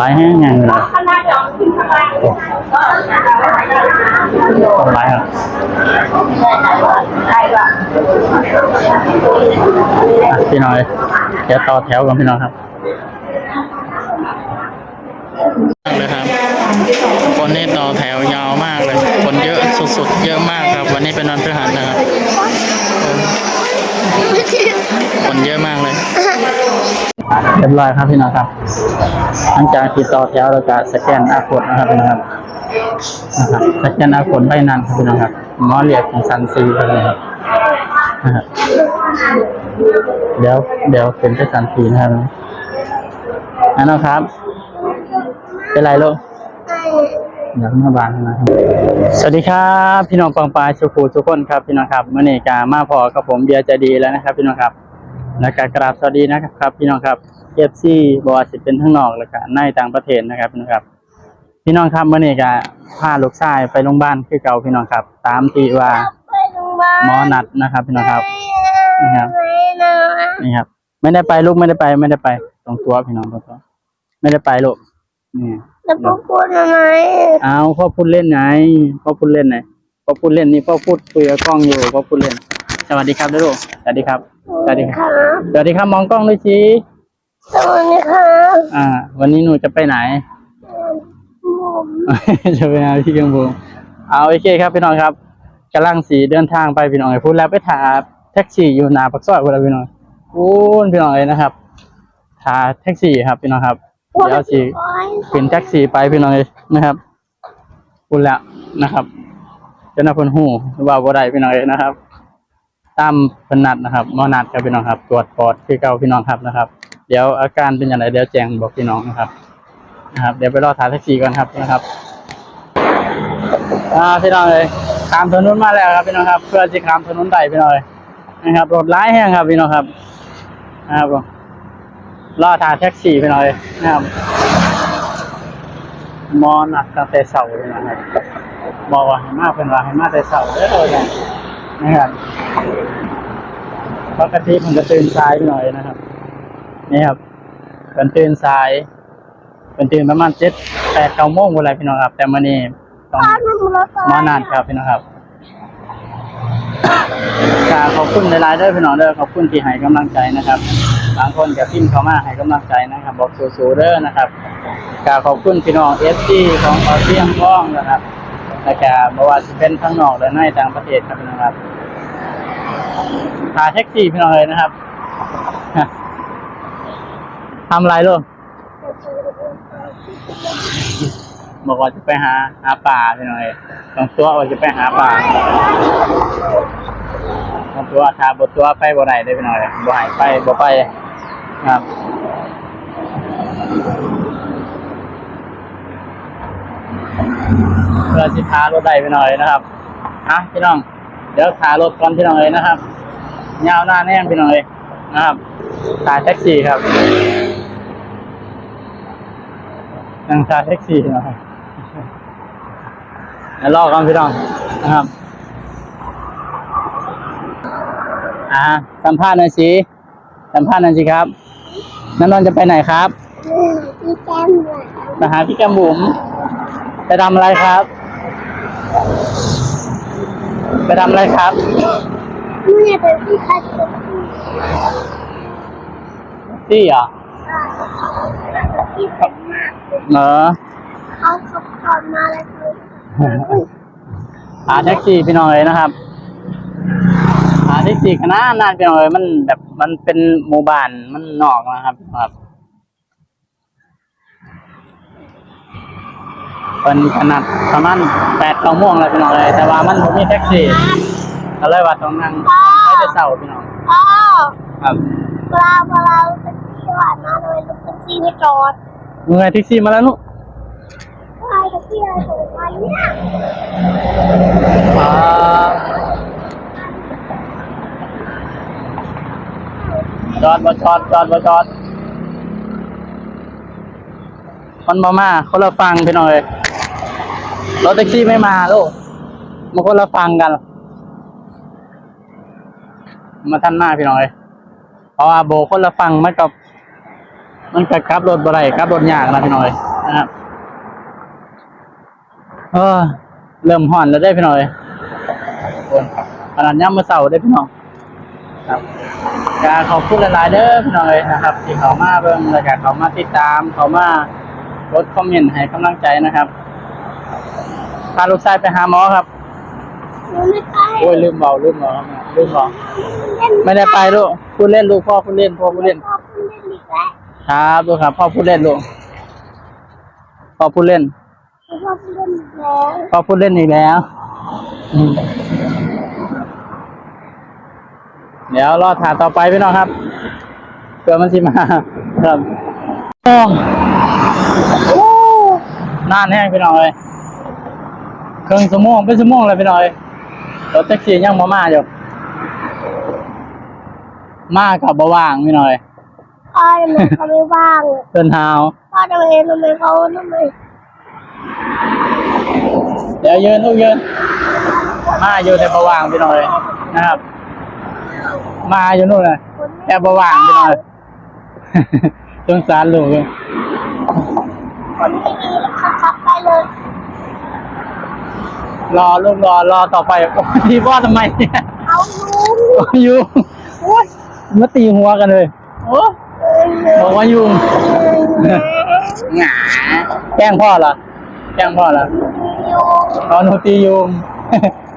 หลายแห้งยังเลยข้างหน้จองขึ้นข้างล่างหลายครับใช่ป่ะอะพี่น้อยเดี๋ยวต่อแถวกันพี่น้องครับเลยครับ คนนี้ต่อแถวยาวมากเลย คนเยอะสุดๆ เยอะมากครับ วันนี้เป็นวันพฤหัสนะครับ คนเยอะมากเลย เรียบร้อยครับพี่น้องครับหลังจากที่ต่อแถวเราจะสแกนอาโคดนะครับพี่น้องครับนะครับสแกนอาโคดใบนั้นครับพี่น้องครับหมอเรียกของซันซีครับพี่น้องครับนะครับเดี๋ยวเดี๋ยวเป็นไปซันซีนะครับอันนั้นครับ เป็นไรลูก อยากมาบ้านนะครับสวัสดีครับพี่น้องปังปายสุขูทุกคนครับพี่น้องครับเมื่อนี้กามาพอกับผมเบียร์ใจะดีแล้วนะครับ พี่น้องครับและการกราบสวัสดีนะครับ พี่น้องครับเอฟซีบอสิเป็นทั้งนอกและก็ในต่างประเทศนะครับพี่น้องครับ พี่น้องครับเมื่อนี้กาพาลูกชายไปโรงพยาบาลคือเก่าพี่น้องครับ ตามที่ว่าไปโรงพยาบาลหมอนัดนะครับ พี่น้องครับนะครับไม่นะนี่ครับ ไม่ได้ไปลูกไม่ได้ไป ไม่ได้ไปตรงตัวพี่น้องตรงตัวไม่ได้ไปลูกนี่ แล้วพ่อพูดทำไมเอาพ่อพูดเล่นไงพ่อพูดเล่นไงพ่อพูดเล่นนี่พ่อพูดคุยกับกล้องอยู่พ่อพูดเล่น สวัสดีครับด้วยลูกสวัสดีครับ สวัสดีครับครับ สวัสดีครับมองกล้องด้วยสิสวัสดีครับอ่า วันนี้หนูจะไปไหนผมจะไปหาพี่กังบูเอาโอเคครับพี่น้องครับกำลังสีเดินทางไปพี่น้องไอ้พูดแล้วไปถาแท็กซี่อยู่หนาปักซอยพูดแล้วพี่น้องอู้นพี่น้องเลยนะครับถาแท็กซี่ครับพี่น้องครับเดี๋ยวสี เป็นแท็กซี่ไปพี่น้องเลยนะครับพูดแล้วนะครับเจ้าหน้าที่หูว่าบ่ได้พี่น้องเลยนะครับ ตามเพนัดนะครับมอนัดครับพี่น้องครับ ตรวจปอดคือเก่าพี่น้องครับนะครับ เดี๋ยวอาการเป็นอย่างไรเดี๋ยวแจ้งบอกพี่น้องนะครับนะครับ เดี๋ยวไปรอถ่ายแท็กซี่ก่อนครับนะครับอ่าพี่น้องเลยข้ามถนนมาแล้วครับพี่น้องครับ เพื่อจะข้ามถนนได้พี่น้องเลยนะครับรถร้ายแห้งครับพี่น้องครับนะครับรอถ่ายแท็กซี่พี่น้องเลยนะครับ มอนักตั้งแต่เสาร์เลยนะครับบอกว่าให้มาเป็นว่าให้มาแต่เสาร์เด้อเนี่ยนะครับปกติผมจะตื่นสายหน่อยนะครับ นี่ครับเป็นตื่นสายเป็นตื่นประมาณเจ็ดแปดเก้าโมงอะไรพี่น้องครับ แต่มื่อนี้ต้องป้าทำรถมานานครับพี่น้องครับกาขอบคุณหลายๆเด้อพี่น้องเด้อขอบคุณที่ให้กำลังใจนะครับ บางคนกับพิมพ์เข้ามาให้กำลังใจนะครับ บอกสู้ๆเด้อนะครับ กาขอบคุณพี่น้องเอฟซีของออเซียมพ้องนะครับและกาบอกว่าจะเป็นทั้งนอกและในต่างประเทศครับพี่น้องครับหาแท็กซี่พี่น้องเลยนะครับทำไรลูกบอกว่าจะไปหาหาป่าพี่น้องเอ้ยต้องตัวว่าจะไปหาป่าต้องตัวถ้าบตัวไปบ่ได้ได้พี่น้องเอ้ยบ่ให้ไปบ่ไปครับ เพื่อสิพารถได้พี่น้อยนะครับอะพี่น้อง เดี๋ยวขารถก่อนพี่น้องเอ้ยนะครับยาวหน้าแน่นพี่น้องเอ้ยนะครับขายแท็กซี่ครับนั่งขายแท็กซี่นะครับเดี๋ยวรอกันพี่น้องนะครับอ่าสัมภาษณ์หน่อยสิสัมภาษณ์หน่อยสิครับนันนนจะไปไหนครับพี่แก้มหวานมาหาพี่แกมบุ๋ม ไปทำอะไรครับ ไปทำอะไรครับเมื่อเป็นพี่คัดเป็นที่เหรอพี่เป็นมากเหรอเขาขับก่อนมาแล้วคือหาแท็กซี่พี่น้องเลยนะครับหาแท็กซี่ขนาดนานพี่น้องเลยมันแบบมันเป็นหมู่บ้านมันนอกนะครับครับ เป็นขนาดประมาณแปดเก้าโมงแล้วพี่น้องเลยแต่ว่ามันบ่มีแท็กซี่ก็เลยว่าต้องนั่งไม่ได้เศร้าพี่น้องพ่อครับเวลาเวลาเป็นที่หวานมาเลยลูกเป็นที่ไม่จอดเมื่อไงแท็กซี่มาแล้วนุ๊กอะไรกับพี่อะไรของไปเนี่ยจอดบ่จอดจอดบ่จอดมันมามาคนละฟังพี่น้องเลย รถแท็กซี่ไม่มาลูกมาคนละฟังกัน มาท่านหน้าพี่น้องเลยเพราะว่าโบคนละฟังมันกับมันกับกลับรถบ่ไรกลับรถยากนะพี่น้อยนะครับเออเริ่มห่อนแล้วได้พี่น้อยคนขนาดย่ำมาเสาได้พี่น้องครับการขอบคุณหลายๆเด้อพี่น้อยนะครับ ที่เขามาเบิ่งแล้วก็เขามาติดตามเขามาลดคอมเมนต์ให้กำลังใจนะครับ พาลูกชายไปหาหมอครับหนูไม่ไปโอ้ยลืมเบาลืมเบาครับลืมเบาไม่ได้ไปลูกพูดเล่นลูกพ่อพูดเล่นพ่อพูดเล่นพ่อพูดเล่นอีกแล้วครับลูกครับพ่อพูดเล่นลูกพ่อพูดเล่นพ่อพูดเล่นอีกแล้วพ่อพูดเล่นอีกแล้วอืมเดี๋ยวรอถาต่อไปพี่น้องครับเผื่อมันสิมาครับโอ้โอ้นานแห้งพี่น้องเลย ครึ่งชั่วโมงเป็นชั่วโมงเลยพี่น้องเลยรถแท็กซี่ยังมามาอยู่มากับบว่างพี่น้องเลยพ่อทำไมเขาไม่ว่างเดินเท้าพ่อทำไมทำไมเขาทำไมเดี๋ยวยืนลูกยืนมาอยู่ในประว่างพี่น้อยนะครับ มาอยู่นู่นเลยแค่ประว่างพี่น้อยสงสารลูกเลยคนไม่ดีแล้วเขาขับไปเลย รอลูกรอรอต่อไปโอ้ยทีว่าทำไมเนี่ยเอาลุงโอ้ยยุงโอ้ยมาตีหัวกันเลยโอ้เอ้ยเลยบอกว่ายุงหงาแกล้งพ่อเหรอแกล้งพ่อเหรออยู่ตอนหนูตียุง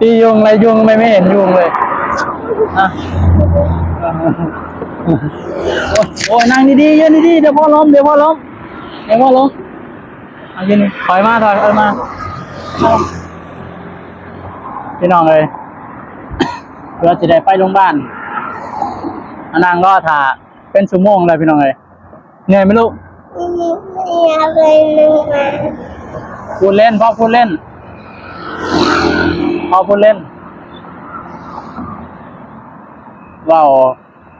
ตียุงอะไรยุงทำไมไม่เห็นยุงเลยอะโอ้ยโอ้ยนั่งดีๆยืนดีๆเดี๋ยวพ่อล้มเดี๋ยวพ่อล้มเดี๋ยวพ่อล้มเอายืนนี่ถอยมาถอยถอยมา พี่น้องเลยเพื่อจะได้ไปโรงพยาบาลมานางรอถ่าเป็นชั่วโมงเลยพี่น้องเลยเหนื่อยไหมลูกไม่ไม่อยากเลยนึงมาพูดเล่นพ่อพูดเล่นพ่อพูดเล่นเว่า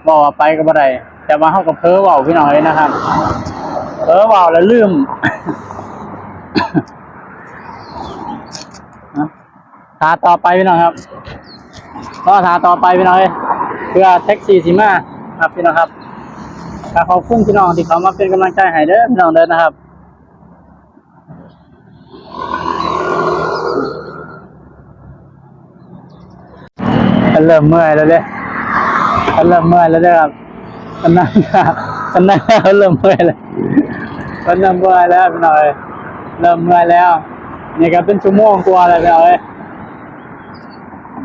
เว่าว่าไปก็บ่ได้แต่มาเข้ากับเพ้อเว่าพี่น้องเลยนะครับเออว่าวแล้วลืม นะ ทาต่อไปพี่น้องครับก็ทาต่อไปพี่น้องเพื่อแท็กซี่สีมาครับพี่น้องครับก็ขอบคุณพี่น้องที่เขามาเป็นกำลังใจให้เด้อพี่น้องเด้อนะครับเริ่มเมื่อยแล้วเด้มันเริ่มเมื่อยแล้วเด้อครับมันนั่งมันนั่งมันเริ่มเมื่อยแล้วมันเริ่มเมื่อยแล้วพี่น้อยเริ่มเมื่อยแล้วนี่ก็เป็นชั่วโมงกว่าแล้วพี่น้อยเ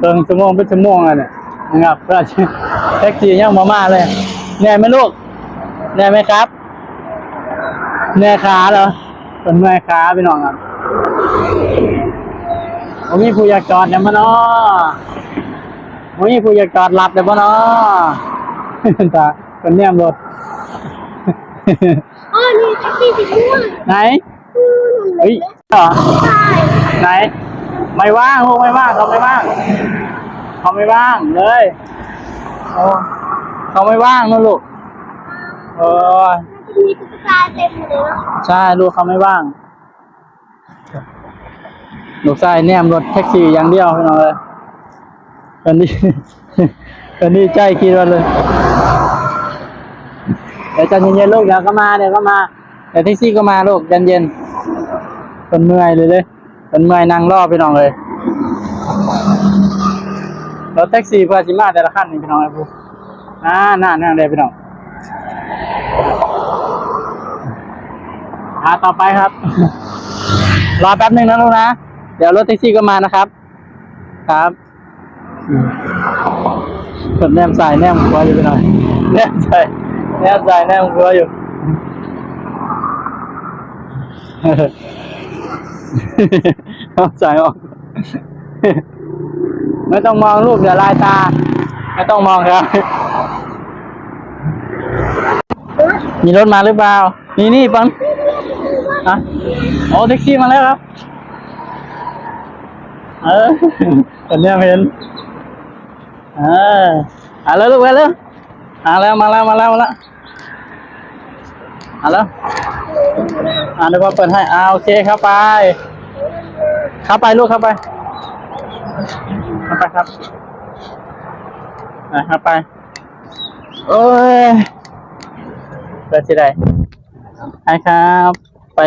กินชั่วโมงเป็นชั่วโมงแล้วเนี่ยนะครับเพื่อจะแท็กซี่ยังมามาเลยเหนื่อยไหมลูกเหนื่อยไหมครับเหนื่อยขาเหรอเป็นเมื่อยขาพี่น้องครับผมมีผู้อยากจอดเนี่ยมาเนาะโอ้ยผู้อยากจอดรับเลยป่ะเนาะตาคนเนียมรถอ๋อนี่แท็กซี่สีม่วงไหนอืมเฮ้ยเหรอใช่ไหน ไม่ว่างลูกไม่ว่างเขาไม่ว่างเขาไม่ว่างเลยโอ้เขาไม่ว่างนะลูกเออมันจะมีตุ๊กตาเต็มเลยเนาะใช่ลูกเขาไม่ว่างลูกชายแนมรถแท็กซี่อย่างเดียวพี่น้องเลยคนนี้คนนี้ใจคิดว่าเลยเดี๋ยวใจเย็นๆลูกเดี๋ยวก็มาเดี๋ยวก็มาเดี๋ยวแท็กซี่ก็มาลูกเย็นๆคนเมื่อยเลยเลย คนเมื่อยนั่งรอพี่น้องเลยรถแท็กซี่เพื่อสิมาแต่ละคันนี่พี่น้องไอ้ผู้อ่าน่านั่งเลยพี่น้องอาต่อไปครับ รอแป๊บหนึ่งนะลูกนะ เดี๋ยวรถแท็กซี่ก็มานะครับ ครับคนแนมสายแนมหัวอยู่ไปหน่อยแนมสายแนมสายแนมหัวอยู่ เอาสายออก ไม่ต้องมองลูกเดี๋ยวลายตา ไม่ต้องมองครับ มีรถมาหรือเปล่า นี่นี่ปังอะโอ้แท็กซี่มาแล้วครับ เออตอนนี้เห็นเอออะแล้วลูกไปแล้วอะแล้วมาแล้วมาแล้วมาแล้วอะแล้วอะเดี๋ยวพ่อเปิดให้อ่าโอเคครับไป เข้าไปลูกเข้าไป เข้าไปครับอะเข้าไป โอ้ยเปิดที่ใดไอ้ครับ ไป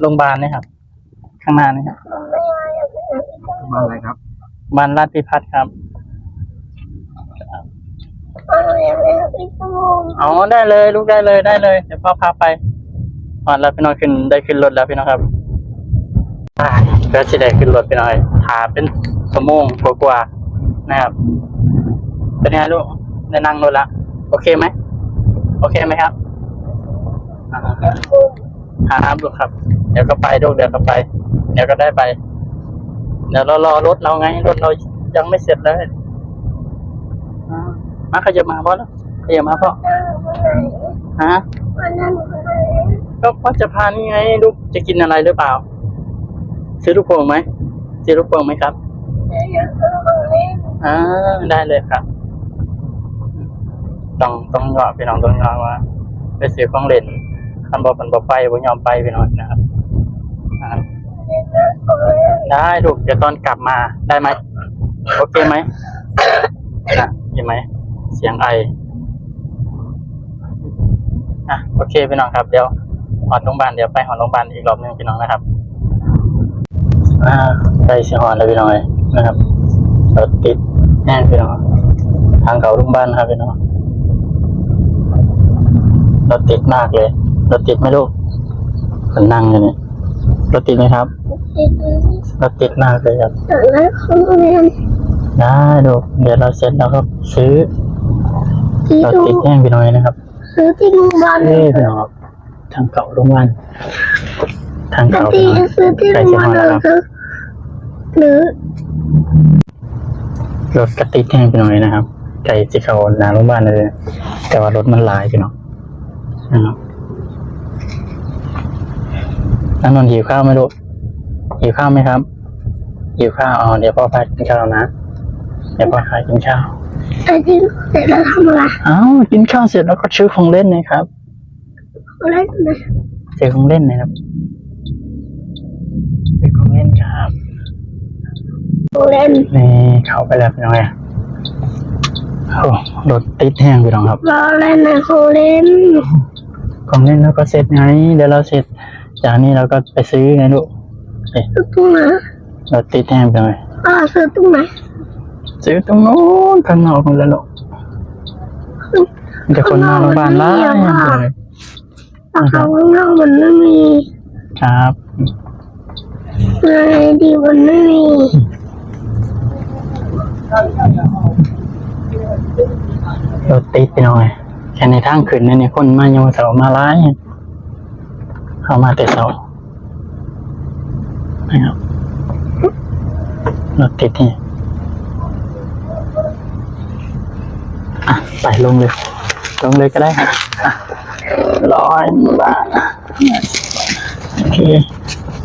โรงพยาบาลนี่ครับ ข้างหน้านี่ครับไม่เอาอยากไปหาพี่ชมบ้านอะไรครับบ้านราชพิพัฒน์ครับเอาอยากไปหาพี่ชมอ๋อได้เลย ลูกได้เลยได้เลย เดี๋ยวพ่อพาไปอ่อนแล้วพี่น้องขึ้นได้ขึ้นรถแล้วพี่น้องครับ อ่าเพื่อสิได้ขึ้นรถพี่น้อยถาเป็นชั่วโมงกว่าๆนะครับ เป็นไงลูกได้นั่งรถละ โอเคไหม โอเคไหมครับอ่าครับลูกครับ เดี๋ยวก็ไปลูกเดี๋ยวก็ไป เดี๋ยวก็ได้ไป เดี๋ยวเรารอรถเราไง รถเรายังไม่เสร็จเลยอ่ามาขยับมาพ่อแล้วขยับมาพ่อนั่งคนไหนฮะวันนั้นคนไหนก็พ่อจะพานี่ไง ลูกจะกินอะไรหรือเปล่า ซื้อลูกโป่งไหมซื้อลูกโป่งไหมครับอยากซื้อของเล่นอ่าได้เลยครับ ต้องต้องยอมพี่น้องต้องยอมว่าไปซื้อของเล่นคันบอกมันบอกไปบ่ยอมไปพี่น้องนะครับอ่าเล่นนะของเล่นได้ลูกเดี๋ยวตอนกลับมาได้ไหมโอเคไหมนะเห็นไหมเสียงไออะโอเคพี่น้องครับเดี๋ยวหอดโรงพยาบาลเดี๋ยวไปหอดโรงพยาบาลอีกรอบหนึงพี่น้องนะครับ อ่าไปเสียหอดแล้วพี่น้องเลยนะครับรถติดแน่พี่น้องทางเขาโรงพยาบาลครับพี่น้องรถติดมากเลยรถติดไหมลูกคนนั่งอยู่นี่รถติดไหมครับติดรถติดมากเลยครับอยากได้ของเล่นได้ดูเดี๋ยวเราเสร็จแล้วก็ซื้อที่รถดูติดแห้งพี่น้อยนะครับ ซื้อที่โรงพยาบาลเอ้พี่น้องครับทางเก่าโรงพยาบาล ทางแต่เก่าที่พี่น้อยซื้อที่โรงพยาบาลหรือซื้อหรือรถกระติดแห้งพี่น้อยนะครับไก่สิเขาหนาโรงพยาบาลเลยแต่ว่ารถมันหลายพี่น้องนะครับนันนนท์หิวข้าวไหมลูกหิวข้าวไหมครับหิวข้าวอ๋อเดี๋ยวพ่อพากินข้าวนะเดี๋ยวพ่อพากินข้าวแต่ที่เสร็จแล้วทำอะไรอ้าวกินข้าวเสร็จแล้วก็ซื้อของเล่นนะครับของเล่นนะซื้อของเล่นนะครับ ซื้อของเล่นครับของเล่นนี่เข้าไปแล้วพี่น้อยโอ้รถติดแห้งพี่น้องครับรอเล่นนะของเล่นของเล่นเราก็เสร็จไงเดี๋ยวเราเสร็จ จากนี้เราก็ไปซื้อไงลูกเอ้ยซื้อตรงไหนรถติดแห้งพี่น้อยอ่าซื้อตรงไหนซื้อตรงโน้นข้างนอกนู่นแล้วลูกมีแต่คนมาโรงพยาบาลไล่เลยราคาข้างนอกมันไม่มีครับ อะไรดีมันไม่มีรถติดพี่น้อยแค่ในทางขึ้นเนี่ยคนมายังมาเสามาไล่เข้ามาแต่เสานะครับรถติดนี่อะไปลงเลยลงเลยก็ได้ร้อยบาทโอเค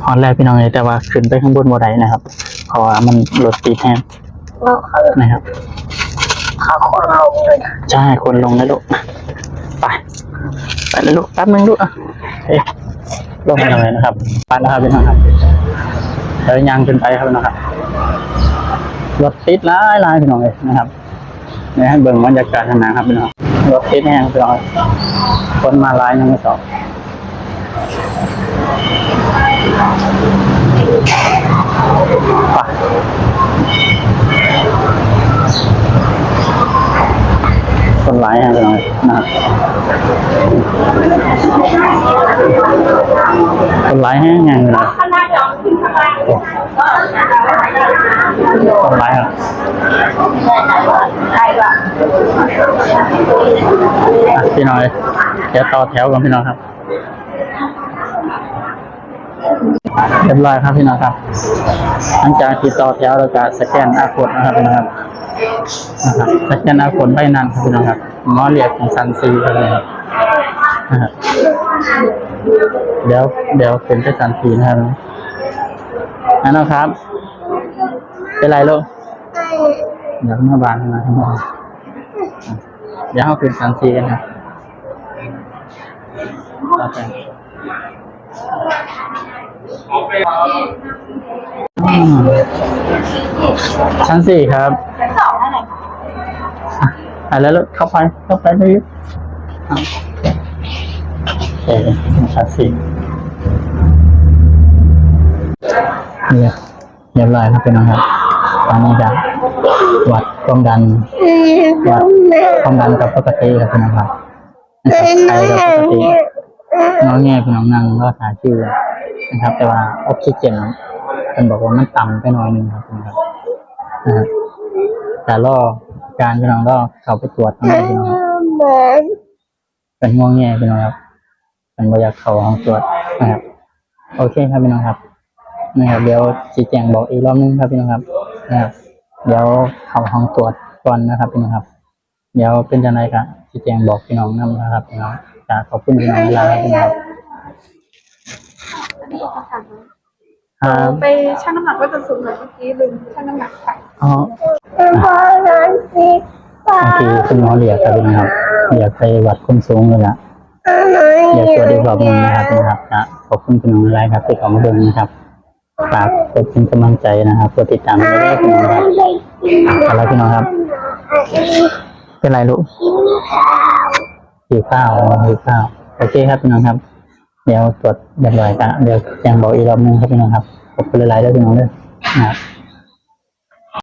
หอนแรกพี่น้องเลยแต่ว่าขึ้นไปข้างบนบ่ได้นะครับเพราะว่ามันรถติดแห้งเราเขานะครับเขาคนเราเลยใช่คนลงนะลูกไปไปเลยลูกแป๊บนึงลูกอะเฮ้ยลงไปหน่อยนะครับไปนะครับพี่น้องครับเดี๋ยวยังขึ้นไปครับพี่น้องครับรถติดหลายหลายพี่น้องเลยนะครับเนี่ยให้เบิ่งบรรยากาศข้างหน้าครับพี่น้องรถติดแห้งพี่น้องคนมาหลายยังไม่สอบไป คนหลายแห้เลยนะครับคนหลายแห้งยังน้องคนหลายครับอะพี่น้อยเดี๋ยวต่อแถวกันพี่น้องครับ เรียบร้อยครับพี่น้องครับหลังจากที่ต่อแถวแล้วก็สแกนอาโคดนะครับพี่น้องครับนะครับสแกนอาโคดใบนั้นครับพี่น้องครับหมอเรียกของซันซีครับพี่น้องครับเดี๋ยวเดี๋ยวเป็นไปซันซีนะครับนั่นนะครับ เป็นไรลูกเดี๋ยวมาบานมาครับผมเดี๋ยวเอาเป็นสันซีกันนะต่อไป อืมชั้นสี่ครับชั้นสองอะไรอะแล้วเข้าไปเข้าไปเลยอะโอเคชั้นสี่เรียบเรียบร้อยครับพี่น้องครับตอนนี้จะวัดความดันวัดความดันกับปกติครับพี่น้องครับนะครับไข้กับปกติน้องแง่พี่น้องนั่งก็หาชื่อ นะครับ แต่ว่าออกซิเจนเป็นบอกว่ามันต่ำไปหน่อยหนึงครับพี่น้องครับนะครับแต่รอการพี่น้องก็เขาไปตรวจทำไมพี่น้องครับเหมือนเป็นง่วงแง่พี่น้องครับเป็นบอยากเขาห้องตรวจนะครับ โอเคครับพี่น้องครับนะครับ เดี๋ยวชี้แจงบอกอีกรอบนึงครับพี่น้องครับนะครับ เดี๋ยวเข้าห้องตรวจก่อนนะครับพี่น้องครับ เดี๋ยวเป็นจังไรครับชี้แจงบอกพี่น้องนํนะครับพี่น้องจะขอบคุณพี่น้องเวลาครับพี่น้อง ครับครับไปชั่งน้ำหนักว่าจะสูงเหมือนเมื่อกี้ลืมชั่งน้ำหนักค่ะอ๋อพอนั้นสิป้าบางทีคุณหมอเรียกครับพี่น้องครับเรียกไปวัดความสูงเลยละอะไรเรียกตัวจอีกรอบหนึงนะครับพี่น้องครับจะขอบคุณพี่น้องหลายๆครับที่เข้ามาดูนะครับฝากกดเป็นกำลังใจนะครับกดติดตามไปด้วยพี่น้องครับเอาละพี่น้องครับ เป็นไรลูกหิวข้าวอ๋อหิวข้าวโอเคครับพี่น้องครับ เดี๋ยวตรวจเรียบร้อยกันเดี๋ยวยังบอกอีกรอบนึงครับพี่น้องครับขอบคุณหลายๆด้วยพี่น้องด้วยนะครับ